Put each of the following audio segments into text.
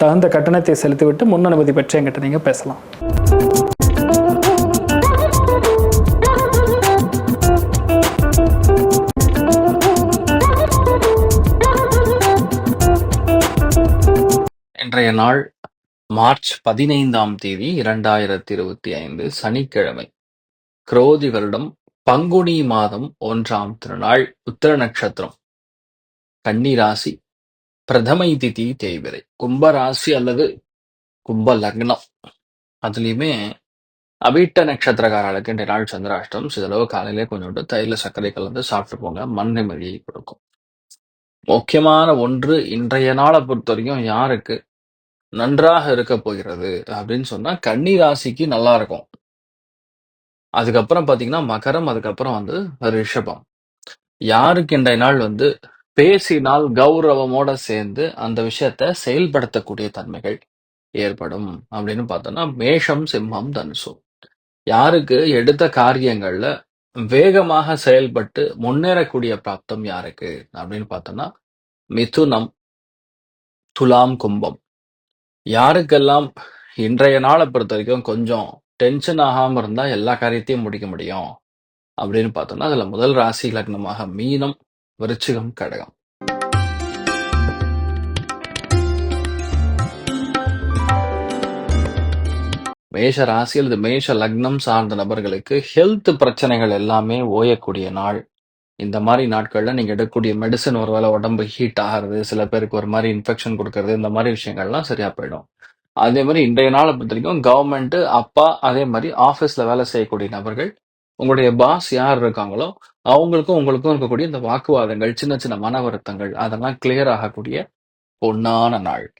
தகுந்த கட்டணத்தை செலுத்திவிட்டு முன் அனுமதி பெற்று என்கிட்ட நீங்கள் பேசலாம். இன்றைய நாள் மார்ச் பதினைந்தாம் தேதி இரண்டாயிரத்தி இருபத்தி ஐந்து சனிக்கிழமை. குரோதி வருடம் பங்குனி மாதம் ஒன்றாம் திருநாள் உத்திர நட்சத்திரம். கன்னி ராசி பிரதமை திதி தேய்பிரை கும்ப ராசி அல்லது கும்ப லக்னம். அதுலயுமே அபீட்ட நட்சத்திரக்காரர்களுக்கு இன்றைய நாள் சந்திராஷ்டம் சிதளவு காலையிலே கொஞ்சோண்டு தயில சர்க்கரை கலந்து சாப்பிட்டு போங்க. மண் நிம்மதியை கொடுக்கும். முக்கியமான ஒன்று இன்றைய நாளை பொறுத்த வரைக்கும் யாருக்கு நன்றாக இருக்க போகிறது அப்படின்னு சொன்னா கன்னி ராசிக்கு நல்லா இருக்கும். அதுக்கப்புறம் பாத்தீங்கன்னா மகரம் அதுக்கப்புறம் வந்து ரிஷபம். யாருக்கு இன்றைய நாள் வந்து பேசினால் கௌரவமோட சேர்ந்து அந்த விஷயத்த செயல்படுத்தக்கூடிய தன்மைகள் ஏற்படும் அப்படின்னு பார்த்தோம்னா மேஷம் சிம்மம் தனுசு. யாருக்கு எடுத்த காரியங்கள்ல வேகமாக செயல்பட்டு முன்னேறக்கூடிய பிராப்தம் யாருக்கு அப்படின்னு பார்த்தோம்னா மிதுனம் துலாம் கும்பம். யாருக்கெல்லாம் இன்றைய நாளை பொறுத்த வரைக்கும் கொஞ்சம் டென்ஷன் ஆகாம இருந்தா எல்லா காரியத்தையும் முடிக்க முடியும் அப்படின்னு பார்த்தோம்னா அதுல முதல் ராசி லக்னமாக மீனம் விருச்சிகம் கடகம். மேஷ ராசி அல்லது மேஷ லக்னம் சார்ந்த நபர்களுக்கு ஹெல்த் பிரச்சனைகள் எல்லாமே ஓயக்கூடிய நாள். இந்த மாதிரி நாட்கள்ல நீங்க எடுக்கக்கூடிய மெடிசன் ஒருவேளை உடம்பு ஹீட் ஆகிறது சில பேருக்கு ஒரு மாதிரி இன்ஃபெக்ஷன் கொடுக்கறது இந்த மாதிரி விஷயங்கள்லாம் சரியா போயிடும். அதே மாதிரி இன்றைய நாளை பொறுத்த வரைக்கும் கவர்மெண்ட் அப்பா அதே மாதிரி ஆபீஸ்ல வேலை செய்யக்கூடிய நபர்கள் உங்களுடைய பாஸ் யார் இருக்காங்களோ அவங்களுக்கும் உங்களுக்கும் இருக்கக்கூடிய இந்த வாக்குவாதங்கள் சின்ன சின்ன மன வருத்தங்கள் அதெல்லாம் கிளியர் ஆகக்கூடிய பொன்னான நாள்.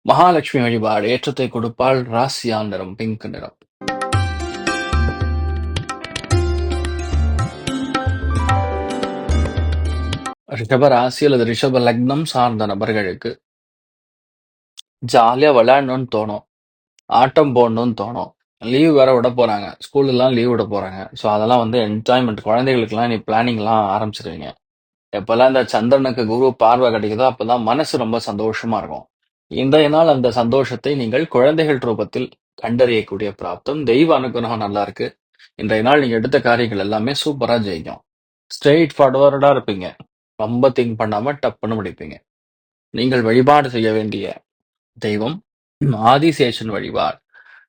மகாலட்சுமி வழிபாடு ஏற்றத்தை கொடுப்பால் ராசியா நிறம் பிங்க் நிறம். ரிஷப ராசி அல்லது ரிஷப லக்னம் சார்ந்த நபர்களுக்கு ஜாலியா விளையாடணும்னு தோணும். ஆட்டம் போடணும்னு தோணும். லீவ் வேற விட போறாங்க. ஸ்கூல்லாம் லீவ் விட போறாங்க. ஸோ அதெல்லாம் வந்து என்ஜாய்மெண்ட் குழந்தைகளுக்கெல்லாம் நீ பிளானிங்லாம் ஆரம்பிச்சிருவீங்க. எப்பெல்லாம் இந்த சந்திரனுக்கு குரு பார்வை கிடைக்குதோ அப்பதான் மனசு ரொம்ப சந்தோஷமா இருக்கும். இன்றைய நாள் அந்த சந்தோஷத்தை நீங்கள் குழந்தைகள் ரூபத்தில் கண்டறியக்கூடிய பிராப்தம். தெய்வ அனுகிரகம் நல்லா இருக்கு. இன்றைய நாள் நீங்க எடுத்த காரியங்கள் எல்லாமே சூப்பரா ஜெயிக்கும். ஸ்ட்ரெயிட் ஃபார்வர்டா இருப்பீங்க. ரொம்ப திங்க் பண்ணாம டப்புன்னு முடிப்பீங்க. நீங்கள் வழிபாடு செய்ய வேண்டிய தெய்வம் ஆதிசேஷன் வழிபாடு.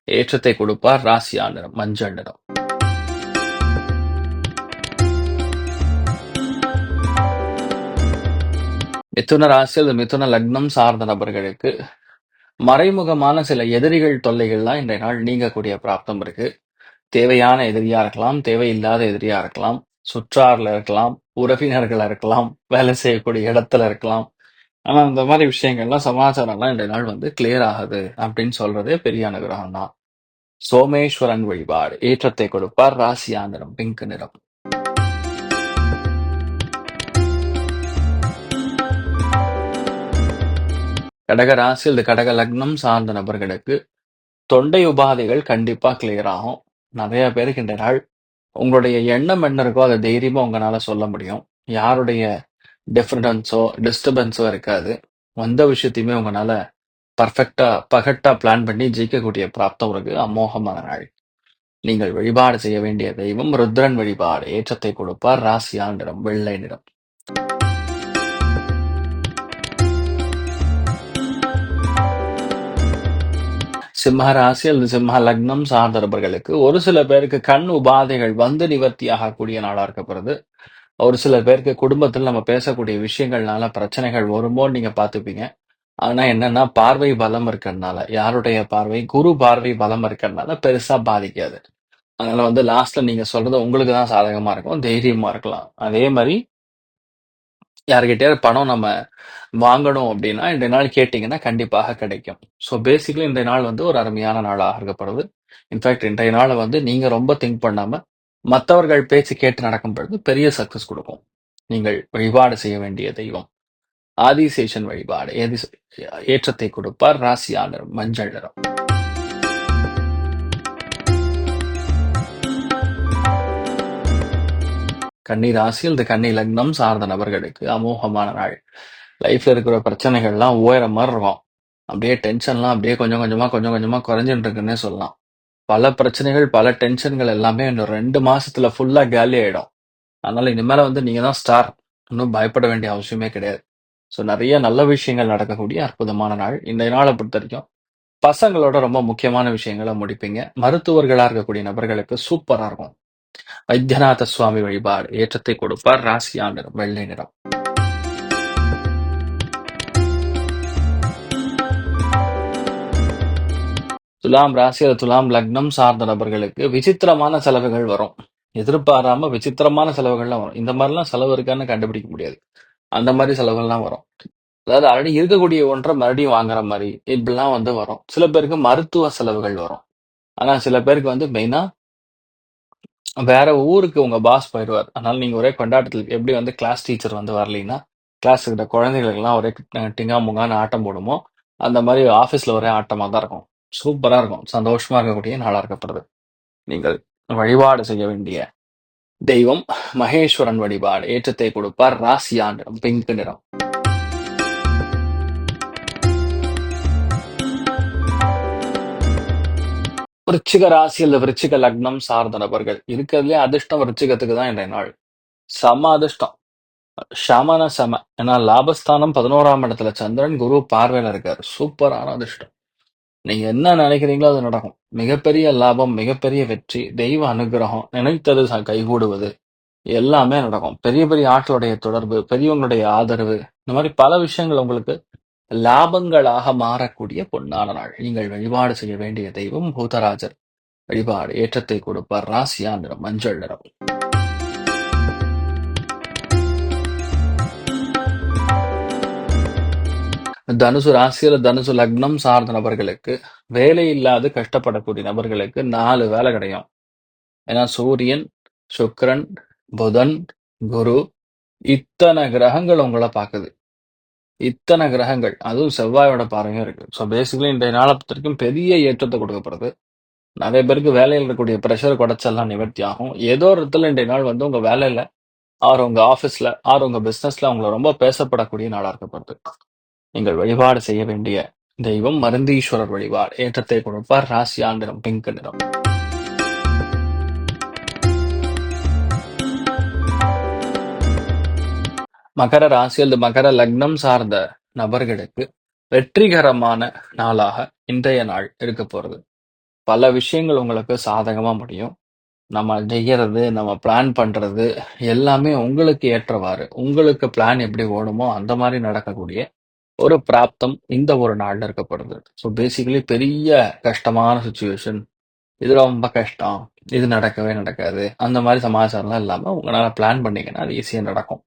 ஏற்றத்தை கொடுப்பார் ராசியா நிறம் மஞ்சள் நிறம். மிதுன ராசி அல்லது மிதுன லக்னம் சார்ந்த நபர்களுக்கு மறைமுகமான சில எதிரிகள் தொல்லைகள்லாம் இன்றைய நாள் நீங்கக்கூடிய பிராப்தம் இருக்கு. தேவையான எதிரியா இருக்கலாம் தேவையில்லாத எதிரியா இருக்கலாம் சுற்றார்ல இருக்கலாம் உறவினர்களா இருக்கலாம் வேலை செய்யக்கூடிய இடத்துல இருக்கலாம் ஆனா இந்த மாதிரி விஷயங்கள்லாம் சமாச்சாரம்லாம் இன்றைய நாள் வந்து கிளியர் ஆகுது அப்படின்னு சொல்றதே பெரிய அனுகிரகம் தான். சோமேஸ்வரன் வழிபாடு. ஏற்றத்தை கொடுப்பார் ராசியாந்திரம் பிங்க் நிறம். கடக ராசி இந்த கடக லக்னம் சார்ந்த நபர்களுக்கு தொண்டை உபாதைகள் கண்டிப்பா கிளியர் ஆகும். நிறைய பேருக்கு இந்த நாள் உங்களுடைய எண்ணம் என்ன இருக்கோ அதை தைரியமா உங்களால சொல்ல முடியும். யாருடைய டிஃபரன்ஸோ டிஸ்டர்பன்ஸோ இருக்காது. வந்த விஷயத்தையுமே உங்களால பர்ஃபெக்டா பகட்டா பிளான் பண்ணி ஜெயிக்கக்கூடிய பிராப்தம் இருக்கு அமோகமான நாள். நீங்கள் வழிபாடு செய்ய வேண்டிய தெய்வம் ருத்ரன் வழிபாடு. ஏற்றத்தை கொடுப்பார் ராசியான நிறம் வெள்ளை நிறம். சிம்ம ராசி அல்லது சிம்ம லக்னம் சார்ந்தவர்களுக்கு ஒரு சில பேருக்கு கண் உபாதைகள் வந்து நிவர்த்தி ஆகக்கூடிய நாளா இருக்கப்படுது ஒரு சில பேருக்கு குடும்பத்தில் நம்ம பேசக்கூடிய விஷயங்கள்னால பிரச்சனைகள் வருமோ நீங்க பார்த்துப்பீங்க. ஆனா என்னன்னா பார்வை பலம் இருக்கிறதுனால யாருடைய பார்வை? குரு பார்வை பலம் இருக்கிறதுனால பெருசா பாதிக்காது. அதனால வந்து லாஸ்ட்ல நீங்க சொல்றது உங்களுக்கு தான் சாதகமா இருக்கும் தைரியமா இருக்கலாம். அதே மாதிரி யார்கிட்டயாவது பணம் நம்ம வாங்கணும் அப்படின்னா இந்த நாள் கேட்டிங்கன்னா கண்டிப்பாக கிடைக்கும். ஸோ பேசிக்கலி இந்த நாள் வந்து ஒரு அருமையான நாளாக இருக்கப்படுது இன்ஃபேக்ட் இன்றைய நாளை வந்து நீங்கள் ரொம்ப திங்க் பண்ணாமல் மற்றவர்கள் பேச்சு கேட்டு நடக்கும் பொழுது பெரிய சக்சஸ் கொடுக்கும். நீங்கள் வழிபாடு செய்ய வேண்டிய தெய்வம். ஆதிசேஷன் வழிபாடு ஏதி ஏற்றத்தை கொடுப்பார் ராசியாளர் மஞ்சள் நிறம். கன்னி ராசி இந்த கன்னி லக்னம் சார்ந்த நபர்களுக்கு அமோகமான நாள். லைஃப்ல இருக்கிற பிரச்சனைகள்லாம் ஓயிற மாதிரி இருக்கும். அப்படியே டென்ஷன்லாம் அப்படியே கொஞ்சம் கொஞ்சமா கொஞ்சம் கொஞ்சமா குறைஞ்சிட்டு இருக்குன்னே சொல்லலாம். பல பிரச்சனைகள் பல டென்ஷன்கள் எல்லாமே இன்னும் ரெண்டு மாசத்துல ஃபுல்லா காலி ஆயிடும். அதனால இனிமேல வந்து நீங்க தான் ஸ்டார் இன்னும் பயப்பட வேண்டிய அவசியமே கிடையாது. ஸோ நிறைய நல்ல விஷயங்கள் நடக்கக்கூடிய அற்புதமான நாள். இந்த நாளை பொறுத்த வரைக்கும் பசங்களோட ரொம்ப முக்கியமான விஷயங்களை முடிப்பீங்க. மருத்துவர்களா இருக்கக்கூடிய நபர்களுக்கு சூப்பரா இருக்கும். வைத்தியநாத சுவாமி வழிபாடு ஏற்றத்தை கொடுப்பார். ராசியா நிறம் வெள்ளை நிறம். துலாம் ராசி அல்லது துலாம் லக்னம் சார்ந்த நபர்களுக்கு விசித்திரமான செலவுகள் வரும். எதிர்பாராம விசித்திரமான செலவுகள்லாம் வரும். இந்த மாதிரிலாம் செலவு இருக்கான்னு கண்டுபிடிக்க முடியாது. அந்த மாதிரி செலவுகள்லாம் வரும். அதாவது ஆல்ரெடி இருக்கக்கூடிய ஒன்றை மறுபடியும் வாங்குற மாதிரி இப்படிலாம் வந்து வரும். சில பேருக்கு மருத்துவ செலவுகள் வரும். ஆனா சில பேருக்கு வந்து மெயினா வேற ஊருக்கு உங்க பாஸ் போயிடுவார் அதனால நீங்க ஒரே கொண்டாட்டத்தில் எப்படி வந்து கிளாஸ் டீச்சர் வந்து வரலீங்கன்னா கிளாஸ் இருக்கிற குழந்தைகளுக்கெல்லாம் ஒரே டிங்கா முங்கான்னு ஆட்டம் போடுமோ அந்த மாதிரி ஆஃபீஸ்ல ஒரே ஆட்டமாக தான் இருக்கும். சூப்பரா இருக்கும். சந்தோஷமா இருக்கக்கூடிய நாளா இருக்கப்படுது. நீங்கள் வழிபாடு செய்ய வேண்டிய தெய்வம் மகேஸ்வரன் வழிபாடு ஏற்றத்தை கொடுப்பார் ராசியா நிறம் பிங்க் நிறம். விருச்சிக ராசி அல்ல விருச்சிக லக்னம் சார்ந்த நபர்கள். இருக்கிறதுலே அதிர்ஷ்டம் விருச்சிகத்துக்கு தான் இன்றைய நாள். சம அதிர்ஷ்டம். சமன சம. ஏன்னா லாபஸ்தானம் பதினோராம் இடத்துல சந்திரன் குரு பார்வையில இருக்காரு. சூப்பரான அதிர்ஷ்டம். நீங்க என்ன நினைக்கிறீங்களோ அது நடக்கும். மிகப்பெரிய லாபம் மிகப்பெரிய வெற்றி தெய்வ அனுகிரகம் நினைத்தது ச- கைகூடுவது எல்லாமே நடக்கும். பெரிய பெரிய ஆட்களுடைய தொடர்பு பெரியவங்களுடைய ஆதரவு இந்த மாதிரி பல விஷயங்கள் உங்களுக்கு லாபங்களாக மாறக்கூடிய பொன்னான நாள். நீங்கள் வழிபாடு செய்ய வேண்டிய தெய்வம் பூதராஜர். வழிபாடு ஏற்றத்தை கொடுப்பார். ராசியா நிறம் மஞ்சள் நிறம். தனுசு ராசியில தனுசு லக்னம் சார்ந்த நபர்களுக்கு வேலை இல்லாது கஷ்டப்படக்கூடிய நபர்களுக்கு நாலு வேலை கிடையும். ஏன்னா சூரியன் சுக்கரன் புதன் குரு இத்தனை கிரகங்கள் உங்களை பார்க்குது. இத்தனை கிரகங்கள். அதுவும் செவ்வாயோட பார்வையும் இருக்கு. ஸோ பேசிக்கலி இன்றைய நாளத்திற்கும் பெரிய ஏற்றத்தை கொடுக்கப்படுது நிறைய பேருக்கு வேலையில் இருக்கக்கூடிய ப்ரெஷர் குடைச்செல்லாம் நிவர்த்தி ஆகும். ஏதோ ஒரு இடத்துல இன்றைய நாள் வந்து உங்க வேலையில ஆர் உங்க ஆபீஸ்ல ஆர் உங்க பிசினஸ்ல உங்களை ரொம்ப பேசப்படக்கூடிய நாளா இருக்கப்படுது நீங்கள் வழிபாடு செய்ய வேண்டிய தெய்வம் மருந்தீஸ்வரர் வழிபாடு. ஏற்றத்தை கொடுப்பார். ராசி ஆண்டிரம் பிங்க் நிறம். மகர ராசி அல்லது மகர லக்னம் சார்ந்த நபர்களுக்கு வெற்றிகரமான நாளாக இன்றைய நாள் இருக்க போறது. பல விஷயங்கள் உங்களுக்கு சாதகமா முடியும். நம்ம செய்யறது நம்ம பிளான் பண்றது எல்லாமே உங்களுக்கு ஏற்றவாறு. உங்களுக்கு பிளான் எப்படி ஓடுமோ அந்த மாதிரி நடக்கக்கூடிய ஒரு பிராப்தம் இந்த ஒரு நாள்ல இருக்கப்படுது. ஸோ பேசிக்கலி பெரிய கஷ்டமான சுச்சுவேஷன் இது ரொம்ப கஷ்டம். இது நடக்கவே நடக்காது. அந்த மாதிரி சமாச்சாரம்லாம் இல்லாமல் உங்களால பிளான் பண்ணிங்கன்னா அது ஈஸியாக நடக்கும்.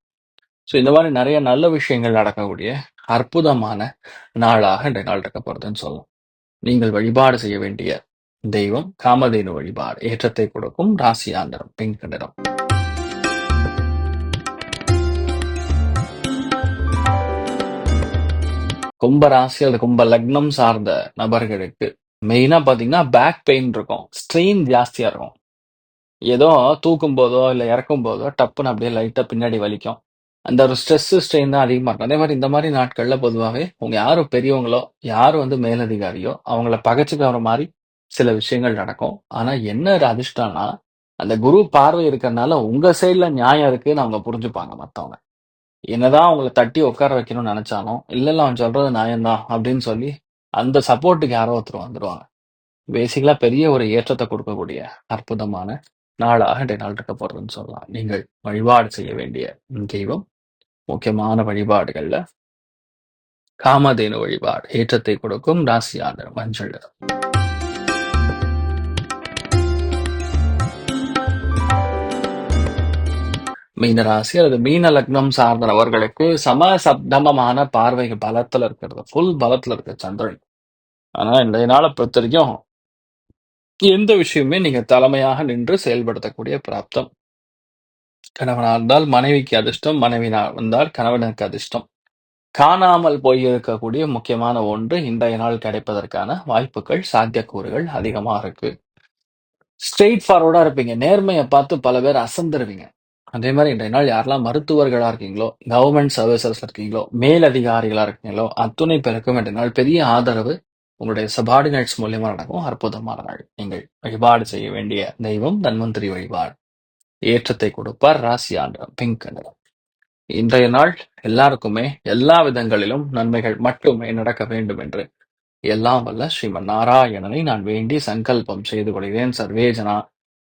ஸோ இந்த மாதிரி நிறைய நல்ல விஷயங்கள் நடக்கக்கூடிய அற்புதமான நாளாக இந்த நாள் இருக்க போறதுன்னு சொல்லலாம். நீங்கள் வழிபாடு செய்ய வேண்டிய தெய்வம் காமதேனு வழிபாடு. ஏற்றத்தை கொடுக்கும் ராசி நிறம் பிங்க் நிறம். கும்ப ராசி அல்லது கும்ப லக்னம் சார்ந்த நபர்களுக்கு மெயினா பாத்தீங்கன்னா பேக் பெயின் இருக்கும். ஸ்ட்ரெயின் ஜாஸ்தியா இருக்கும். ஏதோ தூக்கும் போதோ இல்லை இறக்கும் போதோ டப்புன்னு அப்படியே லைட்டாக பின்னாடி வலிக்கும். அந்த ஒரு ஸ்ட்ரெஸ் ஸ்ட்ரெயின் தான் அதிகமாக இருக்கும். அதே மாதிரி இந்த மாதிரி நாட்களில் பொதுவாகவே உங்க யாரும் பெரியவங்களோ யார் வந்து மேலதிகாரியோ அவங்கள பகச்சுக்கிற மாதிரி சில விஷயங்கள் நடக்கும். ஆனா என்ன ஒரு அதிர்ஷ்டம்னா அந்த குரு பார்வை இருக்கிறதுனால உங்க சைடில் நியாயம் இருக்குன்னு அவங்க புரிஞ்சுப்பாங்க மத்தவங்க. என்னதான் அவங்கள தட்டி உட்கார வைக்கணும்னு நினைச்சாலும் இல்ல இல்ல அவன் சொல்றது நியாயம்தான் அப்படின்னு சொல்லி அந்த சப்போர்ட்டுக்கு யாரோ ஒருத்தர் வந்துருவாங்க பேசிக்கலா பெரிய ஒரு ஏற்றத்தை கொடுக்கக்கூடிய அற்புதமான நாளாக இன்றைய நாள் இருக்க போறதுன்னு சொல்லலாம் நீங்கள் வழிபாடு செய்ய வேண்டிய தெய்வம் முக்கியமான வழிபாடுகள்ல காமதேனு வழிபாடு ஏற்றத்தை கொடுக்கும் ராசியான மஞ்சள் நிறம். மீனராசி அல்லது மீன லக்னம் சார்ந்த நபர்களுக்கு சம சப்தமமான பார்வைகள் பலத்துல இருக்கிறது. ஃபுல் பலத்துல இருக்க சந்திரன். ஆனா இந்த நாளை பொறுத்த வரைக்கும் எந்த விஷயமே நீங்க தலைமையாக நின்று செயல்படுத்தக்கூடிய பிராப்தம். கணவனா இருந்தால் மனைவிக்கு அதிர்ஷ்டம் மனைவி வந்தால் கணவனுக்கு அதிர்ஷ்டம். காணாமல் போயிருக்கக்கூடிய முக்கியமான ஒன்று இன்றைய நாள் கிடைப்பதற்கான வாய்ப்புகள் சாத்தியக்கூறுகள் அதிகமா இருக்கு. ஸ்ட்ரெயிட் ஃபார்வர்டா இருப்பீங்க. நேர்மையை பார்த்து பல பேர் அசந்துருவீங்க. அதே மாதிரி இன்றைய நாள் யாரெல்லாம் மருத்துவர்களா இருக்கீங்களோ கவர்மெண்ட் சர்வீசஸ்ல இருக்கீங்களோ மேல் அதிகாரிகளா இருக்கீங்களோ அத்துணை பேருக்கும் இன்றைய நாள் பெரிய ஆதரவு உங்களுடைய சபார்டினேட்ஸ் மூலியமா நடக்கும். அற்புதமான நாள். நீங்கள் வழிபாடு செய்ய வேண்டிய தெய்வம் தன்வந்திரி வழிபாடு. ஏற்றத்தை கொடுப்பார் ராசி ஆண்டு பிங்க் நிறம் இன்றைய நாள் எல்லாருக்குமே எல்லா விதங்களிலும் நன்மைகள் மட்டுமே நடக்க வேண்டும் என்று. எல்லாம் வல்ல ஸ்ரீமன் நாராயணனை நான் வேண்டி சங்கல்பம் செய்து கொள்கிறேன். சர்வேஜனா